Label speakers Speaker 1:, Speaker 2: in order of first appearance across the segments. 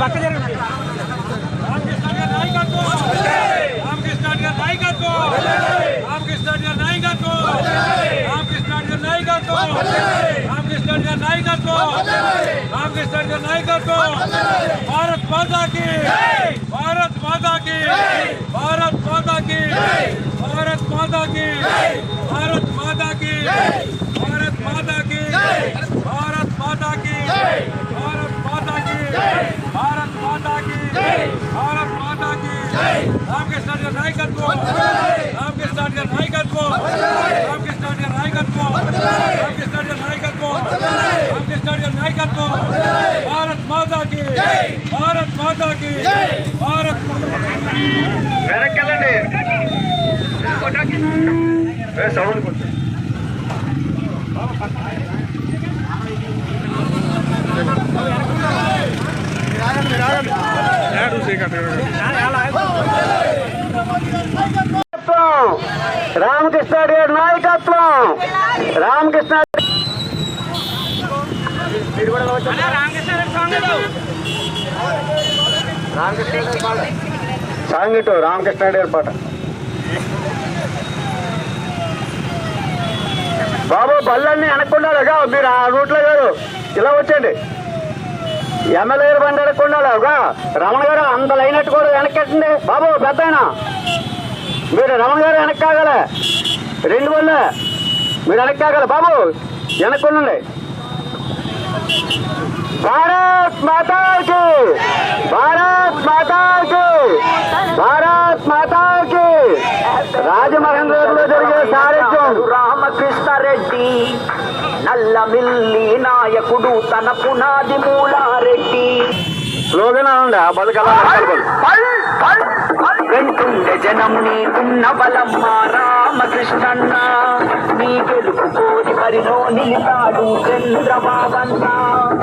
Speaker 1: పక్క జరగండి
Speaker 2: రామకృష్ణ గారి నాయకత్వం రామకృష్ణ గారి నాయకత్వం రామకృష్ణ గారి నాయకత్వం రామకృష్ణ గారి నాయకత్వం రామకృష్ణ గారి నాయకత్వం భారత్ మాతాకి భారత్ మాతాకి భారత్ మాతాకి భారత్ మాతాకి భారత్
Speaker 3: भारत माता సాంగిటు రామకృష్ణ గారి పాట. బాబు బళ్ళన్నీ వెనక్కుండాలిగా మీరు ఆ రూట్లో గారు ఇలా వచ్చండి ఎమ్మెల్యే గారు బండి వెనక్కుండాలిగా రమణ గారు అంత లైనట్టు కూడా వెనక్కెట్టండి బాబు పెద్ద మీరు రమణ గారు వెనక్కి రెండు వల్ల మీరు వెనక్కి బాబు వెనక్కుండండి. భారత్ మాతా భారత్ మాతాకి భారత్ మాతాకి రాజమహేంద్రలో జరిగే సారథ్యం
Speaker 4: రామకృష్ణారెడ్డి నల్లమిల్లి నాయకుడు తన పునాది మూలారెడ్డి
Speaker 3: స్లోగన్ అనండి ఆ బతుకలా
Speaker 4: వెంటుండే జనం నీకున్న బలమ్మ రామకృష్ణన్న. నీ గెలుపు కోరి బరిలో నిలిపాడు చంద్రబాబన్న.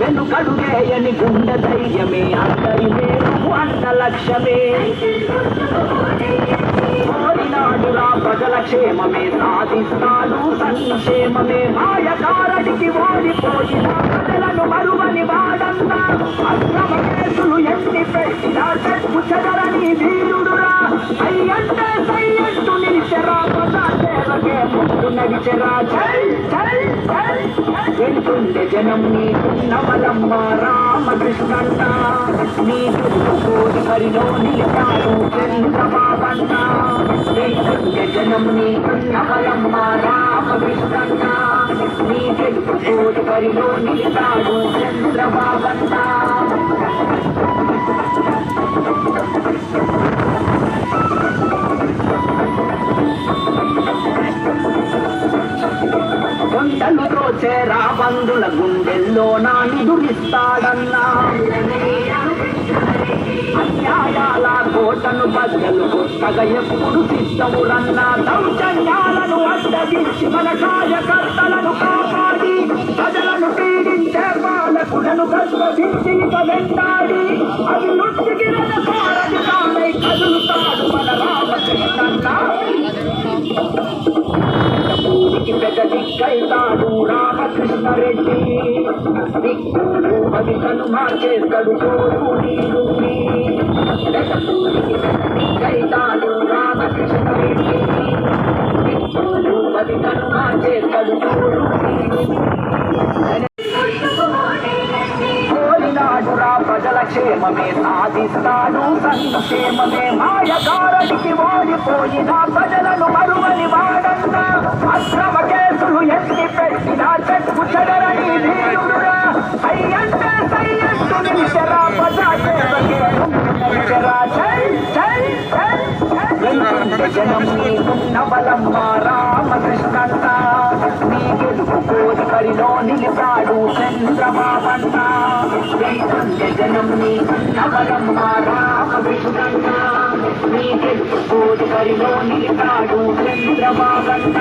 Speaker 4: వెనుకడుగేయని గుండె ధైర్యమే అందరి మేలు అన్న లక్ష్యమే. కోరినాడురా ప్రజల క్షేమమే సాధిస్తాడు సంక్షేమమే. మాయకారడికి ఓడిపోయిన ప్రజలను మరువని వాడంతా అక్రమ కేసులు ఎన్ని పెట్టినా చెట్టు చెదరని వీరుడురా. అయ్యంటే సయ్యంటూ నిలిచెరా ప్రజా సేవకే ముందు నడిచెరా చల్ చల్ చల్ వెళ్తుండే జనం నీకున్న నవలమ్మ రామకృష్ణంట నీ చుట్టుకోటి మరిలో నిలిచారు చంద్రబాబంట నీ పుణ్య జనం నీ నవలమ్మ రామకృష్ణంట నీ చుట్టుకోటి మరిలో నిలిచారు చంద్రబాబంట కొండలు దోచే బంధుల గుండెల్లో నా నిధులిస్తాడన్నా అన్యాయాల కోటను బద్దలు కొత్తగా ఎప్పుడు సిద్ధమురన్నా దౌర్జన్యాలను అడ్డగించి మన కార్యకర్తలను కాపాడి ప్రజలను పీడించే బాలకులను గర్వసించి వెంటాడి. అభివృద్ధికి రథసారథి తానై కదులుతాడు మన రామకృష్ణ భూమికి పెద్ద దిక్కైతాడు రామకృష్ణరెడ్డి దిక్కుమది సన్మార్చేస్తాడు చోరు నీరు భూమికి పెద్ద దిక్కైతాడు రామకృష్ణరెడ్డి దిక్కుమది సన్మార్చేస్తాడు చోరు నీరు క్షేమమే సాధిస్తాడు సంక్షేమమే మాయకారడికి ఓడిపోయిన ప్రజలను మరువని వాడన్నా అక్రమ కేసులు ఎత్తి పెట్టిన చెక్కు చెదరని వీరుడురా. అయ్యంటే సయ్యంటూ నిలిచెరా జై జై జై జనం నీకున్న కోరిక బరిలో నిలిపాడు చంద్రబాబన్న వెళ్తుండే జనం నీ నవలమ్మ రామకృష్ణన్న నీ గెలుపు బరిలో నిలిపాడు చంద్రబాబన్న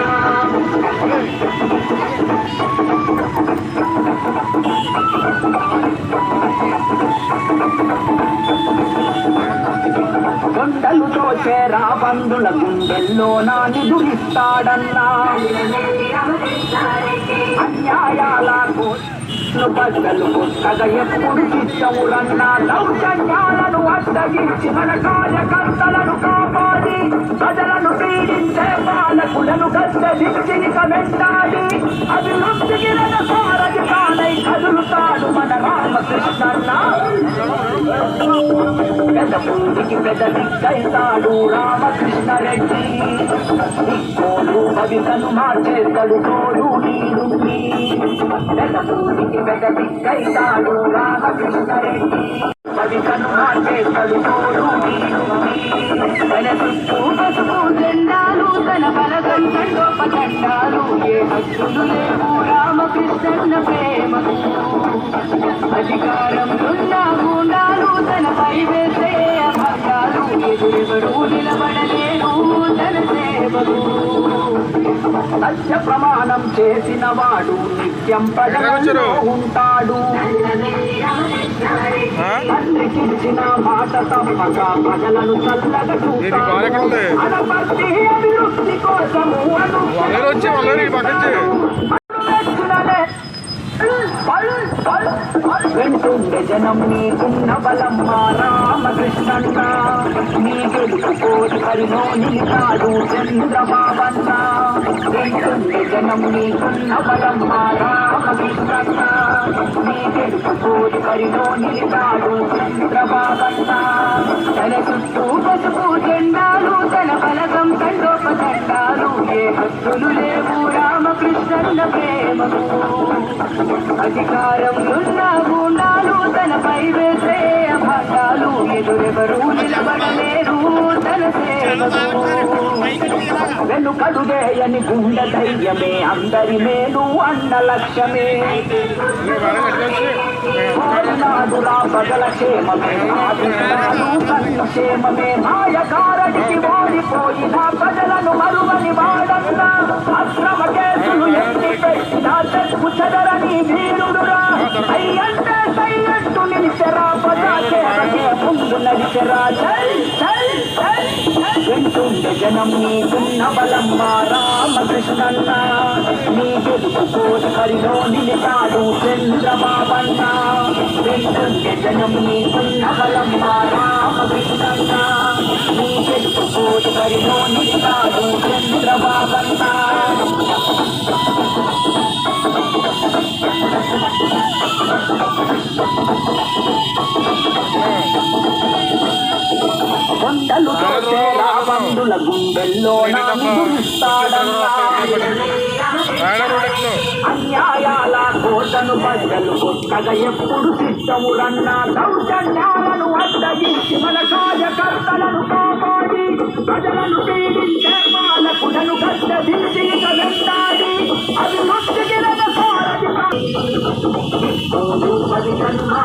Speaker 4: కొండలు తోచే రాబందుల గుండెల్లో నా నిధులిస్తాడన్నా. అన్యాయాల కోట్లు బద్దలు ఎప్పుడు చిత్తమురన్నా దౌర్జన్యాలను అడ్డగించి మన కార్యకర్తలను కాపాడి ప్రజలను పీడించే పాలకులను గద్దెదించి ఇక వెంటాడి అభివృద్ధికి సారథి కానై కదులుతాడు మన రామకృష్ణన్న పెదపూడికి పెద్ద దిక్కైతాడు రామకృష్ణారెడ్డి కోలు కవితను మార్చేస్తాడు తోడు పెద్ద పెదపూడికి పెద్ద దిక్కైతాడు రామకృష్ణారెడ్డి కవితను మార్చేస్తాడు తోడు తన చుట్టూ పసుపు జెండాలు తన బలగం ఏ హక్కులు లేవు రామకృష్ణ ప్రేమకు వేసే అభంగాలు నిలబడలేరు సత్య ప్రమాణం చేసిన వాడు నిత్యం ప్రజలలో ఉంటాడు. తండ్రికిచ్చిన మాట తప్పక ప్రజలను చల్లగా? చూస్తాడు. అభివృద్ధి కోసము
Speaker 2: వాళ్ళని
Speaker 4: వెంటుండే జనం నీకున్న బలమ్మా రామకృష్ణన్న నీ గెలుపు కోరి పరిలో నిలిచాడు చంద్రబాబన్న వెంటుండే జనం నీకున్న బలమ్మా రామకృష్ణన్న నీ గెలుపు కోరి పరిలో నిలిచాడు చంద్రబాబన్న తన చుట్టూ పసుపు జెండాలు తన బలగం కండోప జెండాలు ఏ భక్తులు లేవురా? రామకృష్ణన్న ప్రేమకు అధికారం ఉన్న గుండాలు తనపై వేసే అభంగాలు ఎదురెవరు నిలబడలేరు తన సేవకు వెనుకడుగేయని గుండె ధైర్యమే అందరి మేలు అన్న లక్ష్యమే. పగల రా క్షేమమే ఆదినాడు కన్ను క్షేమమే. మాయకారడికి ఓడిపోయిన ప్రజలను మరువని వాడన్నా అక్రమ కేసులు ఎత్తి పెట్టిన చెక్కు చెదరని వీరుడురా. అయ్యంటే సైలెంట్ నిలిచెరా ప్రజాసేవకే ముందు నడిచెరా జై జై జై జై. వింటుండే జనం నీకున్న బలమ్మ రామకృష్ణన్న. నీ గెలుపు కోరి హరిలో నిలిచాడు చంద్రబాబన్న. వింటుండే జనం నీకున్న బలమ్మ రామకృష్ణన్న. నీ గెలుపు కోరి హరిలో నిలిచాడు చంద్రబాబన్న కొండలు రాబందుల గుండెల్లో అన్యాయాల కోటను బద్దలు కొత్తగా ఎప్పుడు సిద్ధమురన్న దౌర్జన్యాలను అడ్డగించి మన కార్యకర్తలను కాపాడి ప్రజలను పీడించే పాలకులను గడ్డ దించి అభివృద్ధికి సారథి పది కన్నా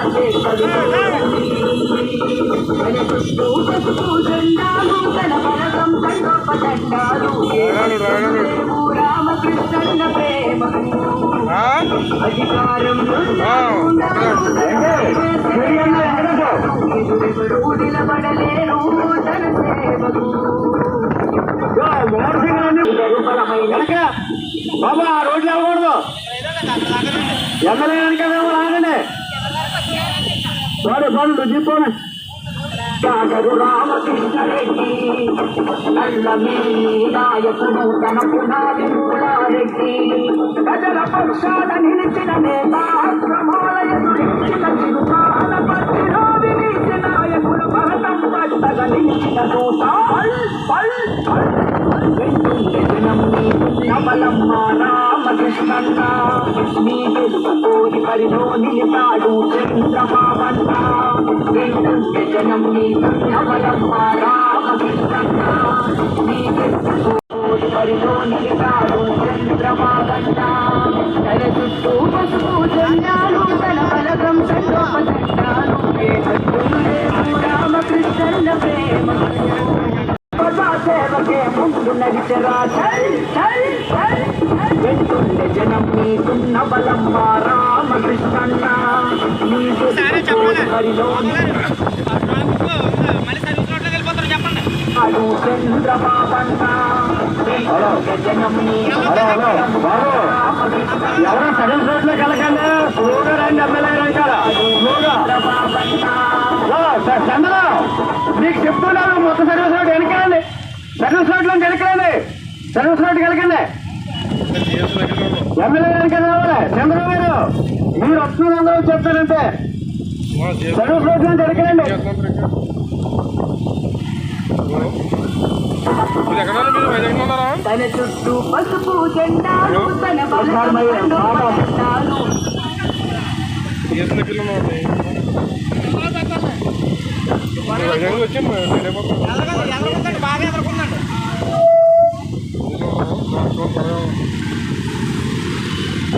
Speaker 4: రామకృష్ణ? అధికారం నిలబడలేరు తన
Speaker 3: బాబా ఆ రోడ్లు వెళ్ళకూడదు. ఎమ్మెల్యే రాగండి చూడు చెప్పాను జీపోనే
Speaker 4: సాగరు రామకృష్ణరెడ్డి నల్లమీ నాయకుడు తన పునాది మూలారెడ్డి ప్రజల పక్షాన నిలిచిన నేత అక్రమాల ఎదురించిన చిరుతాల పట్టిలో వినిచి నాయకుడు భరతం పట్టగా నిలిచిన దూత పల్ పల్ పల్ వెంటుండే జనం నీకున్న బలమ్మ రామకృష్ణన్న నీ గెలుపు కోరి నిలిపాడు చంద్రబాబన్న జనం నీ నిలిపాడు తన చుట్టూ తన రామకృష్ణ ప్రేమ. సేవకే ముందు నడిచరా చల్ చల్ నీకున్న బలం మా రామకృష్ణన్న నీకు అడు చంద్రబాబన్న.
Speaker 3: ఎవరో సగం రోడ్లోకి వెళ్ళకండి స్లోగా రండి ఎమ్మెల్యే స్లోగా మీకు చెప్తున్నాను మొత్తం సర్వీస్ రోడ్ వెనకాలండి. సర్వీస్ రోడ్లో వెనకాలండి సర్వీస్ రోడ్కి వెళ్ళకండి. ఎమ్మెల్యే వెనకాల రావాలి చంద్రబాబు గారు మీరు వస్తున్నారు అందరూ చెప్తారంటే?
Speaker 2: మీరు వైజాగ్ ఉన్నారా
Speaker 4: తన చుట్టూ పసుపు జెండాలు తన బలగం తండోపతండాలు
Speaker 2: జిఎస్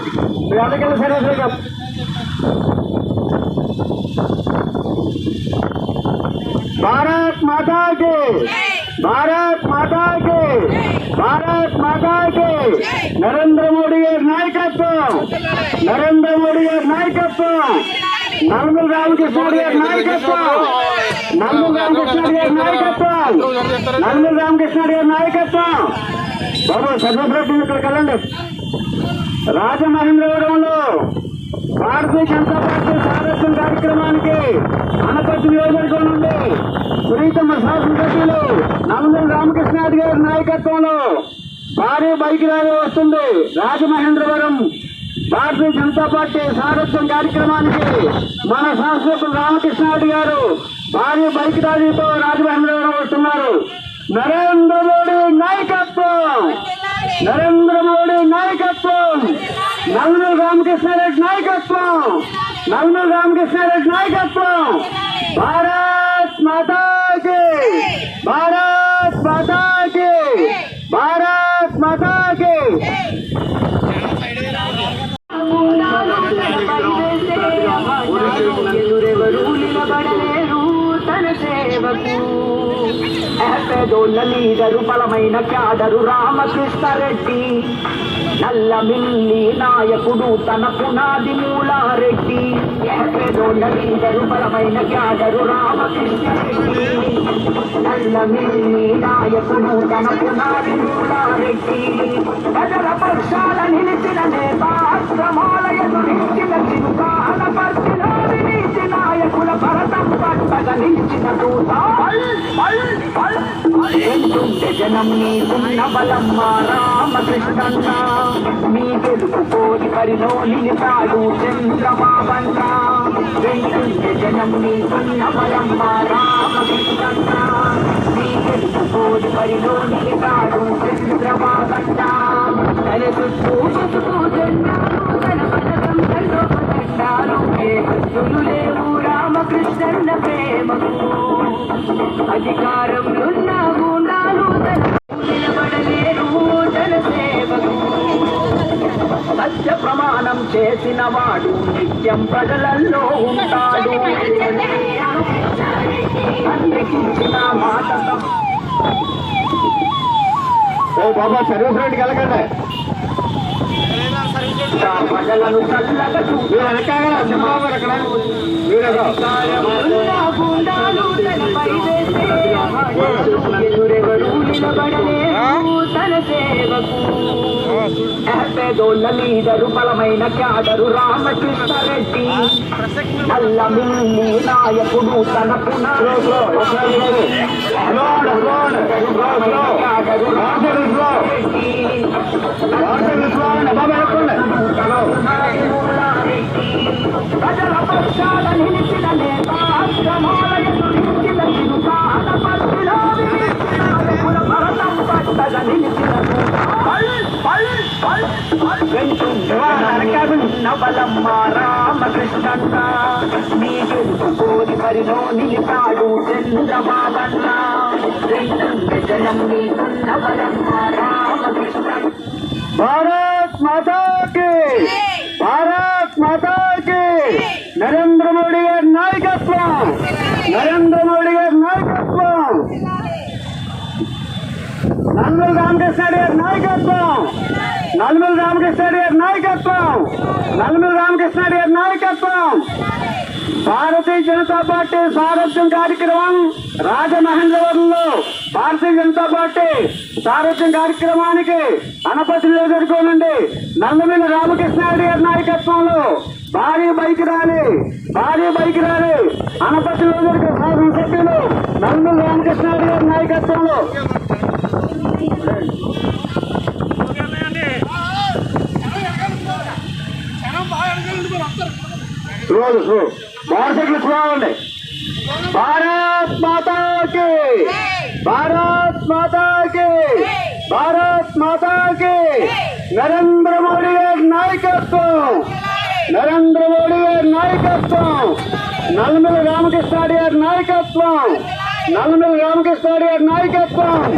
Speaker 3: కృష్ణ మీరు ఎవరికి వెళ్ళి సర్వీస్ రోడ్ భారత్ మాతా కి భారత్ మాతా కి భారత్ మాతా కి నరేంద్ర మోడీ గారి నాయకత్వం నరేంద్ర మోడీ గారి నాయకత్వం నల్మల రామకృష్ణ గారి నాయకత్వం నల్మల రామకృష్ణ గారి నాయకత్వం నల్మల రామకృష్ణ గారి నాయకత్వం బాబు సర్వప్రతి ఇక్కడికి వెళ్ళండి రాజమహేంద్రవరంలో భారతీయ జనతా పార్టీ సారథ్యం కార్యక్రమానికి అనపర్తి నియోజకవర్గం నుండి ప్రీతమ శాసనసభ్యులు నల్మల రామకృష్ణాథ్ గారి నాయకత్వంలో భారీ బైక్ ర్యాలీ వస్తుంది. రాజమహేంద్రవరం భారతీయ జనతా పార్టీ సారథ్యం కార్యక్రమానికి మన శాసనసభ్యులు రామకృష్ణాథ్ గారు భారీ బైక్ ర్యాలీతో రాజమహేంద్రవరం వస్తున్నారు. నరేంద్ర మోడీ నాయకత్వం! నరేంద్ర మోడీ నాయకత్వం నల్మూరు రామకృష్ణారెడ్డి నాయకత్వం నల్మూరు రామకృష్ణారెడ్డి నాయకత్వం భారత్ మాతాకి భారత్ మాతాకి భారత్ మాతాకి
Speaker 4: ఎదురెవరు నిలబడలేరు తన సేవకు. పేదోళ్ళ లీడరు బలమైన క్యాడరు రామకృష్ణారెడ్డి నల్ల మిల్లి నాయకుడు తన పునాది మూలారెడ్డి. పేదోళ్ళ లీడరు బలమైన క్యాడరు రామకృష్ణారెడ్డి నల్ల మిల్లి నాయకుడు తన పునాది మూలారెడ్డి. ప్రజల పక్షాల నిలిచిన నేత అక్రమాల ఎదురించిన చిరుకాల పరిధిలో నాయకుల భరతం పట్టగ దూత ఎంతుంటే జనం నీకున్న బలం రామకృష్ణన్న? నీ గెలుపు కోరి పరిలో నిలిచాడు చంద్రబాబన్న వెంటుంటే జనం నీకున్న రామకృష్ణన్న? గెలుపు కోరి తన చుట్టూ పసుపు జెండాలు తన ఏ హద్దులు కన్న ప్రేమకు అధికారంలోన్న గుండాలు తన నిలబడలేరు జనసేవకు సత్య ప్రమాణం చేసిన వాడు నిత్యం ప్రజలల్లో ఉంటాడు. అందుకించిన మాట
Speaker 3: ఓ బాబా సర్వీస్ రోడ్కి వెళ్ళకండి.
Speaker 4: పేదోళ్ళ లీడరు బలమైన క్యాడరు రామకృష్ణ రెడ్డి నల్ల మిల్లి నాయకుడు తన ప్రజల పక్షాల నిలిచిన నేత శ్రమాల ఎదురించిన చిరుకాల పట్టిలో వినిపించిన భరతం పట్టద నిలిచిన నవలమ్మ రామకృష్ణన్న నీ గెలుపు కోరి మరిలో నిలిపాడు చంద్రబాబన్న జనం నీకున్న బలమ్మ రామకృష్ణ
Speaker 3: భారత్ మాతా కి భారత్ మాతా కి నరేంద్ర మోడీ గారి నాయకత్వం! నరేంద్ర మోడీ గారి నాయకత్వం! నల్మల్ రామకృష్ణ గారి నాయకత్వం! నల్మల్ రామకృష్ణ గారి నాయకత్వం! నల్మల్ రామకృష్ణ గారి నాయకత్వం! భారతీయ జనతా పార్టీ సారథ్యం కార్యక్రమం రాజమహేంద్రవరంలో భారతీయ జనతా పార్టీ సారథ్యం కార్యక్రమానికి అనపతి నియోజకవర్గం నుండి నల్లమిల్లి రామకృష్ణారెడ్డి గారి నాయకత్వంలో భారీ బైక్ రాలి భారీ బైక్ ర్యాలీ. అనపతి నియోజకవర్గ శాసనసభ్యులు నందు రామకృష్ణారెడ్డి గారి నాయకత్వంలో. రోజు స్లో మోటార్ భారత్ మాతాకి భారత్ మాతాకి భారత్ మాతాకి నరేంద్ర మోడీ గారి నాయకత్వం. నరేంద్ర మోడీ గారి నాయకత్వం. నల్లమల రామకృష్ణాడి గారి నాయకత్వం. నల్లమల రామకృష్ణాడి గారి నాయకత్వం.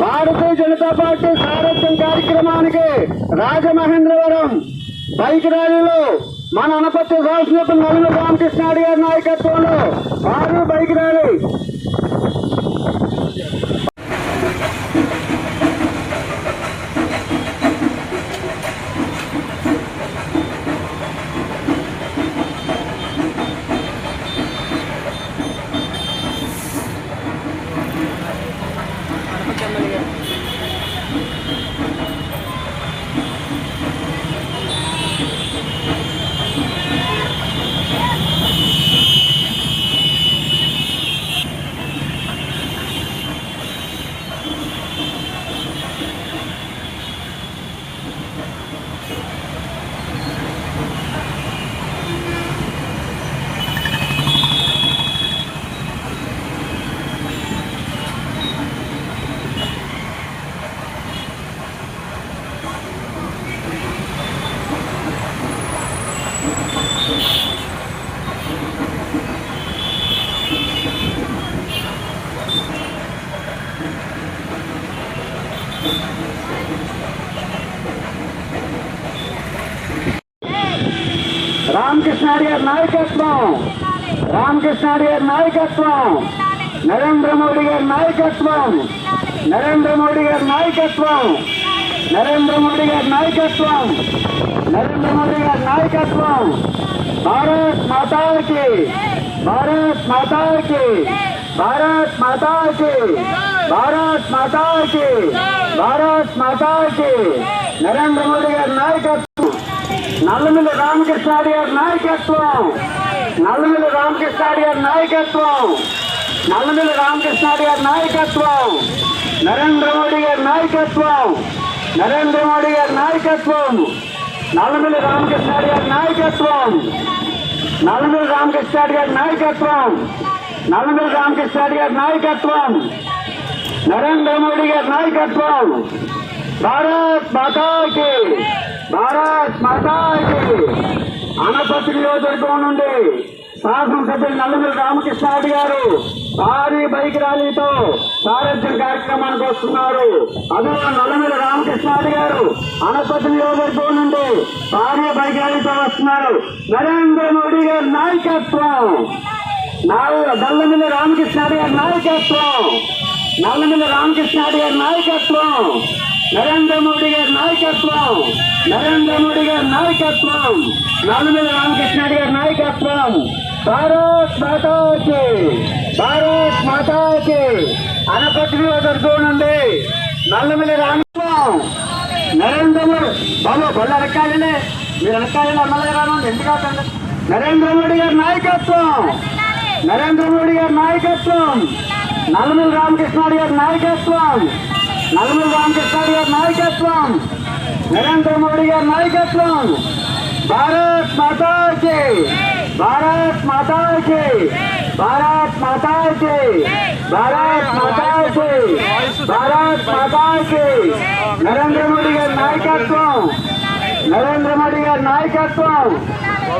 Speaker 3: భారతీయ జనతా పార్టీ సారథ్యం కార్యక్రమానికి రాజమహేంద్రవరం బైక్ ర్యాలీలో మన అనపత్తి శాసనసభ్యులు నలుగురు రామకృష్ణాడి గారి నాయకత్వంలో భారీ బైక్ ర్యాలీ. రామకృష్ణాడి గారి నాయకత్వం రామకృష్ణాడి గారి నాయకత్వం నరేంద్ర మోడీ గారి నాయకత్వం నరేంద్ర మోడీ గారి నాయకత్వం నరేంద్ర మోడీ గారి నాయకత్వం నరేంద్ర మోడీ గారి నాయకత్వం భారత్ మాతాకి భారత్ మాతాకి భారత్ మాతాకి భారత్ మాతాకి భారత్ మాతాకి నరేంద్ర మోడీ గారి నాయకత్వం నల్లమిల్లి రామకృష్ణాడి గారి నాయకత్వం. నల్లమిల్లి రామకృష్ణాడి గారి నాయకత్వం. నల్లమిల్లి రామకృష్ణాడి గారి నాయకత్వం. నరేంద్ర మోడీ గారి నాయకత్వం. నరేంద్ర మోడీ గారి నాయకత్వం. నల్లమిల్లి రామకృష్ణాడి గారి నాయకత్వం. నల్లమిల్లి రామకృష్ణాడి గారి నాయకత్వం. నల్లమిల్లి రామకృష్ణాడి గారి నాయకత్వం. నరేంద్ర మోడీ గారి నాయకత్వం. భారత్ మాతాకి భారత్ మాతాకి. అనపతి నియోజకవర్గం నుండి శాసనసభ్యులు నల్లమల్లి రామకృష్ణారెడ్డి గారు భారీ బైక్ ర్యాలీతో సారథ్యం కార్యక్రమానికి వస్తున్నారు. అదే నల్లమల్లి రామకృష్ణారెడ్డి గారు అనపతి నియోజకవర్గం నుండి భారీ బైక్ ర్యాలీతో వస్తున్నారు. నరేంద్ర మోడీ గారి నాయకత్వం. నల్లమిల్లి రామకృష్ణారెడ్డి గారి నాయకత్వం. నల్లమిల్లి రామకృష్ణారెడ్డి గారి నాయకత్వం నరేంద్ర మోడీ గారి నాయకత్వం నరేంద్ర మోడీ గారి నాయకత్వం నల్లమిల్లి రామకృష్ణారెడ్డి గారి నాయకత్వం. భారత్ మాతాకి భారత్ మాతాకి అనపతి నియోజకవర్గం నల్లమిల్లి రామకృష్ణం నరేంద్ర మోడీ బాబు బళ్ళు వెనకాలండి మీరు వెనకాలండి అమ్మలే రాను ఎందుకంటే నరేంద్ర మోడీ గారి నాయకత్వం నరేంద్ర మోడీ గారి నాయకత్వం. నల్లమిల్లి రామకృష్ణాడు గారి నాయకత్వం నల్లమిల్లి రామకృష్ణాడు గారి నాయకత్వం నరేంద్ర మోడీ గారి నాయకత్వం భారత్ మాతా కి భారత్ మాతా కి భారత్ మాతా కి భారత్ మాతా కి భారత్ మాతా కి నరేంద్ర మోడీ గారి నాయకత్వం నరేంద్ర మోడీ గారి నాయకత్వం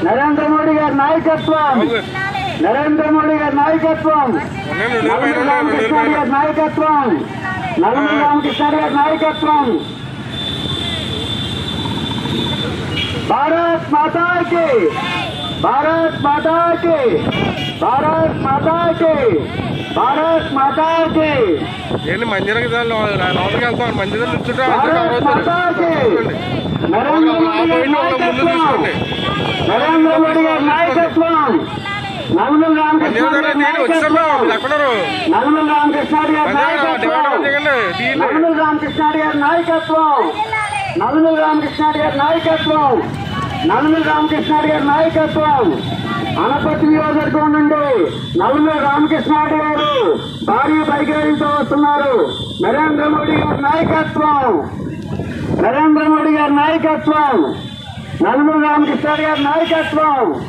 Speaker 3: నరేంద్ర మోడీ గారి నాయకత్వం నరేంద్ర మోడీ గారి నాయకత్వం. రామకృష్ణ గారి నాయకత్వం. నల్లని రామకృష్ణ గారి నాయకత్వం. భారత్ మాతాకి. భారత్ మాతాకి. భారత్ మాతాకి. భారత్ మాతాకి.
Speaker 2: ఏంటి మందిరానికి లోపలికి వెళ్తాం మందిరం నుంచుంటే
Speaker 3: నరేంద్ర మోడీ గారి నాయకత్వం. నరేంద్ర మోడీ గారి నాయకత్వం. నల్మల్ రామకృష్ణ
Speaker 2: మందిరం
Speaker 3: గారి నాయకత్వం.
Speaker 2: మీరు ఎక్కడున్నారు
Speaker 3: నల్మల్ రామకృష్ణ గారి నాయకత్వం.
Speaker 2: చేయకండి దీన్ని
Speaker 3: నల్మల్ రామకృష్ణ గారి నాయకత్వం. నల్మల్ రామకృష్ణ గారి నాయకత్వం. అనపతి నియోజకవర్గం నుండి నల్మల్ రామకృష్ణ గారు భారీ బైక్ వస్తున్నారు. నరేంద్ర మోడీ గారి నాయకత్వం. నరేంద్ర మోడీ గారి నాయకత్వం. నల్మల్ రామకృష్ణ గారి నాయకత్వం.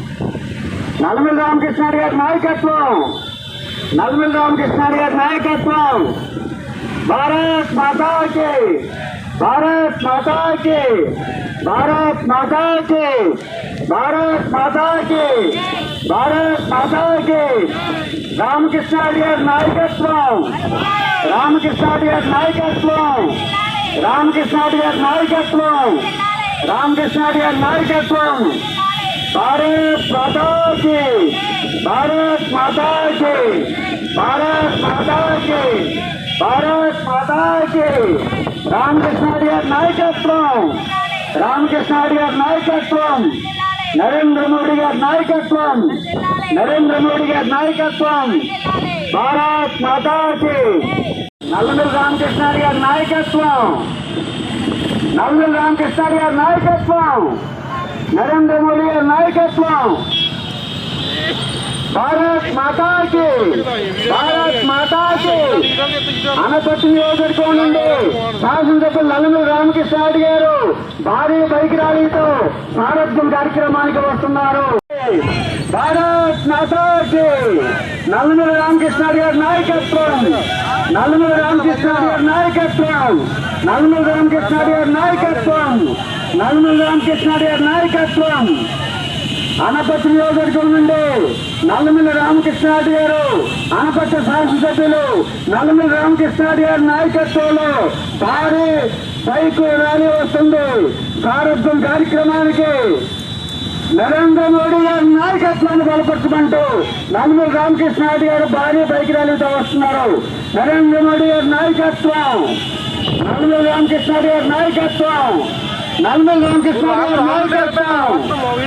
Speaker 3: నల్లమిల్లి రామకృష్ణాడు గారి నాయకత్వం. నల్లమిల్లి రామకృష్ణాడు గారి నాయకత్వం. భారత్ మాతాకి భారత్ మాతాకి భారత్ మాతాకి భారత్ మాతాకి భారత్ మాతాకి. రామకృష్ణాడు గారి నాయకత్వం. రామకృష్ణాడు గారి నాయకత్వం. రామకృష్ణాడు గారి నాయకత్వం. రామకృష్ణాడు గారి నాయకత్వం. భారత్ మాతా కి భారత్ మాతా కి భారత్ మాతా కి భారత్ మాతా కి రామకృష్ణ గారి నాయకత్వం రామకృష్ణ గారి నాయకత్వం నరేంద్ర మోడీ గారి నాయకత్వం నరేంద్ర మోడీ గారి నాయకత్వం భారత్ మాతా కి నల్లమూరి రామకృష్ణ గారి నాయకత్వం నల్లమూరి రామకృష్ణ గారి నాయకత్వం నరేంద్ర మోడీ నాయకత్వం. భారత్ మాతాకి భారత్ మాతాకి. కి నియోజకవర్గం నుండి శాసనసభ్యులు నల్లమూరి రామకృష్ణారెడ్డి గారు భారీ బైక్ ర్యాలీతో సారథ్యం కార్యక్రమానికి వస్తున్నారు. భారత్ మాతాకి నల్లమూరి రామకృష్ణ గారి నాయకత్వం. నల్లమూరి రామకృష్ణ గారి నాయకత్వం. నల్లమూరి రామకృష్ణ గారి నాయకత్వం. నల్లమూరి రామకృష్ణారెడ్డి గారి నాయకత్వం. అనపర్తి నియోజకవర్గం నుండి నల్లమిల్లి రామకృష్ణారెడ్డి గారు అనపర్తి శాసనసభ్యులు నల్లమిల్లి రామకృష్ణారెడ్డి గారి నాయకత్వంలో భారీ బైకు ర్యాలీ వస్తుంది. ప్రారంభం కార్యక్రమానికి నరేంద్ర మోడీ గారి నాయకత్వాన్ని బలపరచమంటూ నల్లమిల్లి రామకృష్ణారెడ్డి గారు భారీ బైక్ ర్యాలీతో వస్తున్నారు. నరేంద్ర మోడీ గారి నాయకత్వం నల్లమిల్లి రామకృష్ణారెడ్డి గారి నాయకత్వం. నల్లమిల్లి రామకృష్ణారెడ్డి గారి నాయకత్వం.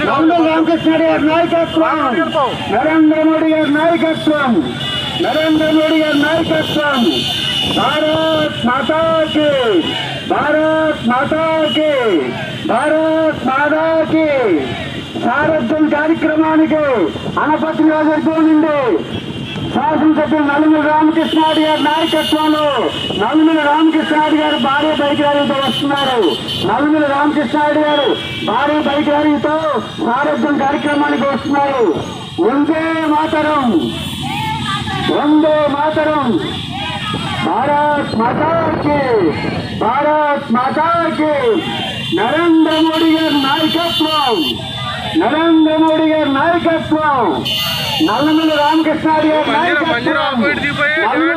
Speaker 3: నల్లమిల్లి రామకృష్ణారెడ్డి గారి నాయకత్వం. నరేంద్ర మోడీ గారి నాయకత్వం. నరేంద్ర మోడీ గారి నాయకత్వం. భారత్ మాతాకి భారత్ మాతాకి భారత్ మాతాకి. సారథ్యం కార్యక్రమానికి అనపతి నియోజకవర్గం నుండి శాసనసభ్యులు నలుగురు రామకృష్ణారెడ్డి గారి నాయకత్వంలో నలుగురు రామకృష్ణారెడ్డి గారు భారీ బైక్ ర్యాలీతో వస్తున్నారు. నలుగురు రామకృష్ణారెడ్డి గారు భారీ బైక్ ర్యాలీతో సారథ్యం కార్యక్రమానికి వస్తున్నారు. వందే మాతరం. వందే మాతరం. భారత్ మాతాకి భారత్ మాతాకి. నరేంద్ర మోడీ గారి నాయకత్వం. నరేంద్ర మోడీ గారి నాయకత్వం. నల్లమల్లి రామకృష్ణారి
Speaker 2: దిగిపోయి
Speaker 3: నల్లమల్లి.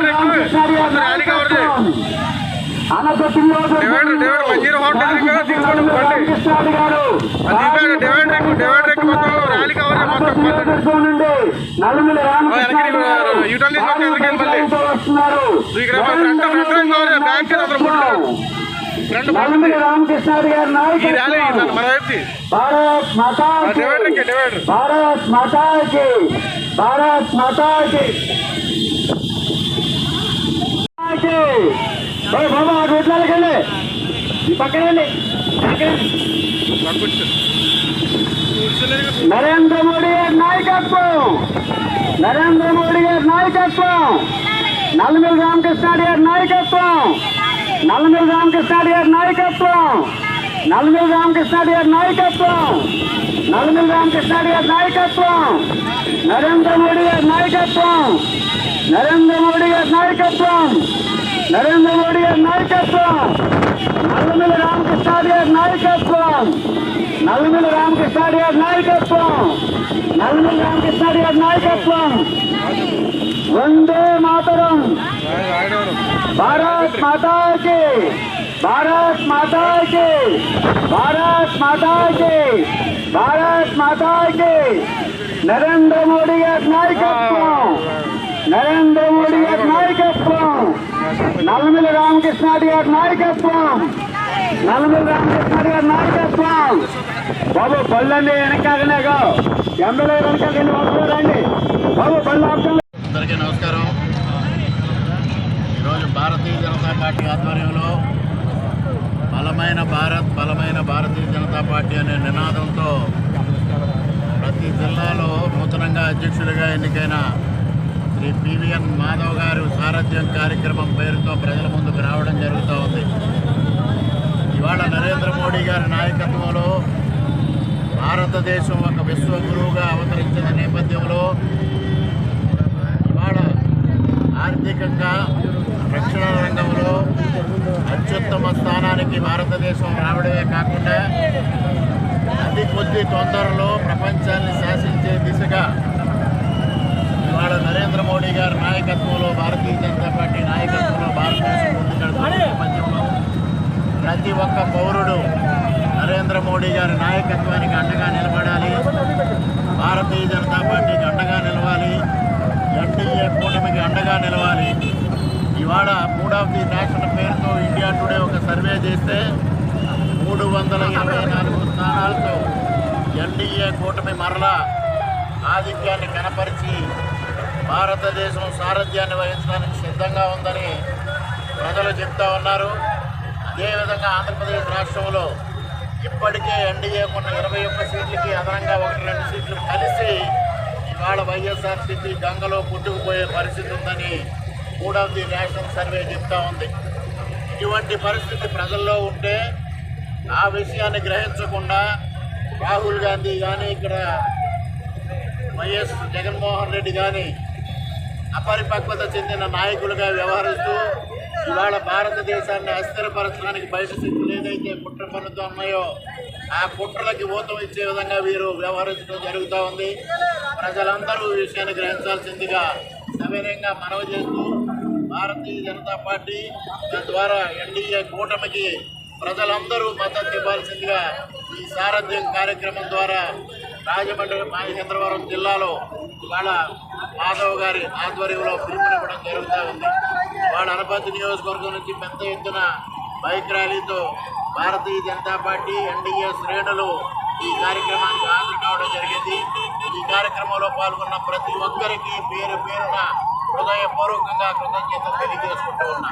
Speaker 3: రామకృష్ణారి వస్తున్నారు.
Speaker 2: ఇక్కడ మా ఫ్రంట్ ఫ్రంట్ లైన్ కవర్ చేయి, బ్యాక్ సైడ్ అతను ముట్టు. ఫ్రంట్ ఫ్రంట్
Speaker 3: నల్లమల్లి రామకృష్ణారి గారి నాయకత్వం భారత్ మాతా
Speaker 2: ఆ డివైడర్ ఎక్కి, డివైడర్.
Speaker 3: భారత్ మాతా కి భారత్ మాతాకి బాబా ఆ రూట్లోకి వెళ్ళి ఈ పక్కన. వెళ్ళి నరేంద్ర మోడీ గారి నాయకత్వం. నరేంద్ర మోడీ గారి నాయకత్వం. నల్లమిల్లి రామకృష్ణాడి గారి నాయకత్వం. నల్లమిల్లి రామకృష్ణాడి గారి నాయకత్వం నల్లమిల్లి రామకృష్ణాడి గారి నాయకత్వం నల్లమిల్లి రామకృష్ణాడి గారి నాయకత్వం నరేంద్ర మోడీ గారి నాయకత్వం నరేంద్ర మోడీ గారి నాయకత్వం నరేంద్ర మోడీ గారి నాయకత్వం నల్లమిల్లి రామకృష్ణాడి గారి నాయకత్వం నల్లమిల్లి రామకృష్ణాడి గారి నాయకత్వం నల్లమిల్లి రామకృష్ణాడి గారి నాయకత్వం వందే మాతరం భారత్ మాతా కి భారత్ మాతా కి భారత్ మాతా కి భారత్ మాతా కి నరేంద్ర మోడీ గారి నాయకత్వం నరేంద్ర మోడీ గారి నాయకత్వం నల్లమిల్లి రామకృష్ణాడి గారి నాయకత్వం నల్లమిల్లి రామకృష్ణాడి గారి నాయకత్వం బాబు బళ్ళండి వెనకాగనేగా ఎమ్మెల్యే వెనకాల వస్తున్నారండి బాబు బళ్ళు ఆపుతాం
Speaker 1: అందరికీ నమస్కారం. ఈరోజు భారతీయ జనతా పార్టీ ఆధ్వర్యంలో బలమైన భారత్ బలమైన భారతీయ జనతా పార్టీ అనే నినాదంతో ప్రతి జిల్లాలో నూతనంగా అధ్యక్షుడిగా ఎన్నికైన శ్రీ పివిఎన్ మాధవ్ గారు సారథ్యం కార్యక్రమం పేరుతో ప్రజల ముందుకు రావడం జరుగుతూ ఉంది. ఇవాళ నరేంద్ర మోడీ గారి నాయకత్వంలో భారతదేశం ఒక విశ్వగురువుగా అవతరించిన నేపథ్యంలో ఆర్థికంగా రక్షణ రంగంలో అత్యుత్తమ స్థానానికి భారతదేశం రావడమే కాకుండా అతి కొద్ది తొందరలో ప్రపంచాన్ని శాసించే దిశగా ఇవాళ నరేంద్ర మోడీ గారి నాయకత్వంలో భారతీయ జనతా పార్టీ నాయకత్వంలో భారతదేశం ముందుకెళ్తున్న నేపథ్యంలో ప్రతి ఒక్క పౌరుడు నరేంద్ర మోడీ గారి నాయకత్వానికి అండగా నిలబడాలి. భారతీయ జనతా పార్టీకి అండగా నిలవాలి. ఎన్డీఏ కూటమికి అండగా నిలవాలి. ఇవాళ మూడ్ ఆఫ్ ది నేషన్ పేరుతో ఇండియా టుడే ఒక సర్వే చేస్తే మూడు వందల ఇరవై నాలుగు స్థానాలతో ఎన్డీఏ కూటమి మరలా ఆధిక్యాన్ని కనపరిచి భారతదేశం సారథ్యాన్ని వహించడానికి సిద్ధంగా ఉందని ప్రజలు చెప్తా ఉన్నారు. అదేవిధంగా ఆంధ్రప్రదేశ్ రాష్ట్రంలో ఇప్పటికే ఎన్డీఏకున్న ఇరవై ఒక్క సీట్లకి అదనంగా ఒకటి రెండు సీట్లు కలిసి ఇవాళ వైఎస్ఆర్సీపీ గంగలో పుట్టుకుపోయే పరిస్థితి ఉందని మూడ్ ది నేషనల్ సర్వే చెప్తా ఉంది. ఇటువంటి పరిస్థితి ప్రజల్లో ఉంటే ఆ విషయాన్ని గ్రహించకుండా రాహుల్ గాంధీ కానీ ఇక్కడ వైఎస్ జగన్మోహన్ రెడ్డి కానీ అపరిపక్వత చెందిన నాయకులుగా వ్యవహరిస్తూ ఇవాళ భారతదేశాన్ని అస్థిరపరచడానికి బయట శక్తులు ఏదైతే కుట్ర పనులతో ఉన్నాయో ఆ కుట్రలకి ఊతం ఇచ్చే విధంగా వీరు వ్యవహరించడం జరుగుతూ ఉంది. ప్రజలందరూ ఈ విషయాన్ని గ్రహించాల్సిందిగా సవినయంగా మనవి చేస్తూ భారతీయ జనతా పార్టీ తద్వారా ఎన్డీఏ కూటమికి ప్రజలందరూ మద్దతు ఇవ్వాల్సిందిగా ఈ సారథ్యం కార్యక్రమం ద్వారా రాజమండ్రి మహేంద్రవరం జిల్లాలో వాళ్ళ మాధవ్ గారి ఆధ్వర్యంలో పిలుపునివ్వడం జరుగుతూ ఉంది. వాళ్ళ అనపతి నియోజకవర్గం నుంచి పెద్ద ఎత్తున బైక్ ర్యాలీతో భారతీయ జనతా పార్టీ ఎన్డీఏ శ్రేణులు ఈ కార్యక్రమానికి హాజరు కావడం జరిగింది. ఈ కార్యక్రమంలో పాల్గొన్న ప్రతి ఒక్కరికి పేరు పేరున హృదయపూర్వకంగా కృతజ్ఞతలు తెలియజేసుకుంటూ ఉన్నా.